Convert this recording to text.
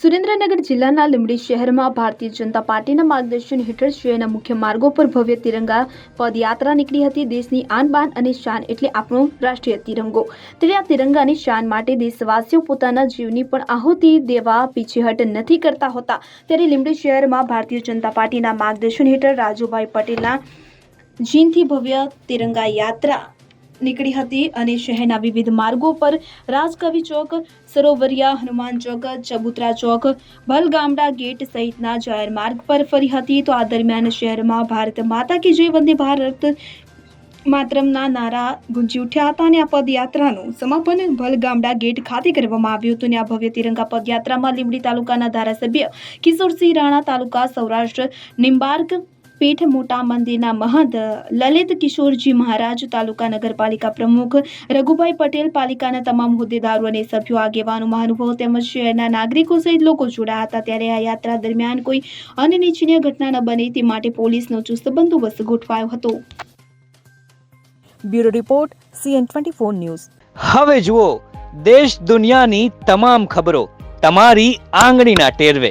સુરેન્દ્રનગર જિલ્લાના લીંબડી શહેરમાં ભારતીય જનતા પાર્ટીના માર્ગદર્શન હેઠળ શહેરના મુખ્ય માર્ગો પર ભવ્ય તિરંગા પદયાત્રા નીકળી હતી. દેશની આન બાન અને શાન એટલે આપણો રાષ્ટ્રીય તિરંગો. ત્યારે આ તિરંગાની શાન માટે દેશવાસીઓ પોતાના જીવની પણ આહુતિ દેવા પીછેહટ નથી કરતા હોતા. ત્યારે લીંબડી શહેરમાં ભારતીય જનતા પાર્ટીના માર્ગદર્શન હેઠળ રાજુભાઈ પટેલના જીનથી ભવ્ય તિરંગા યાત્રા નીકળી હતી અને શહેરના વિવિધ માર્ગો પર રાજકવિ ચોક, સરોવરિયા, હનુમાન ચોક, ચબુતરા ચોક ભલગામડા ગેટ સહિતના જાહેર માર્ગ પર ફરી હતી. તો આ દરમિયાન શહેરમાં ભારત માતા કે જય વંદે ભારત માતરમના નારા ગુંજી ઉઠ્યા હતા અને આ પદયાત્રાનું સમાપન ભલગામડા ગેટ ખાતે કરવામાં આવ્યું હતું. અને આ ભવ્ય તિરંગા પદયાત્રામાં લીંબડી તાલુકાના ધારાસભ્ય કિશોરસિંહ રાણા, તાલુકા સૌરાષ્ટ્ર નિંબાર્ક પીઠ મોટા મંદિરના મહંત લલિત કિશોરજી મહારાજ તાલુકા નગરપાલિકા પ્રમુખ રઘુભાઈ પટેલ પાલિકાના તમામ હોદ્દેદારો અને સભ્યો આગેવાનો મહાનુભાવો તેમજ શહેરના નાગરિકો સહિત લોકો જોડાયા હતા. ત્યારે આ યાત્રા દરમિયાન કોઈ અનિચ્છનીય ઘટના ન બને તે માટે પોલીસનો ચુસ્ત બંદોબસ્ત ગોઠવાયો હતો. Bureau report CN twenty four news. હવે જુઓ દેશ દુનિયાની તમામ ખબરો તમારી આંગળીના ટેરવે.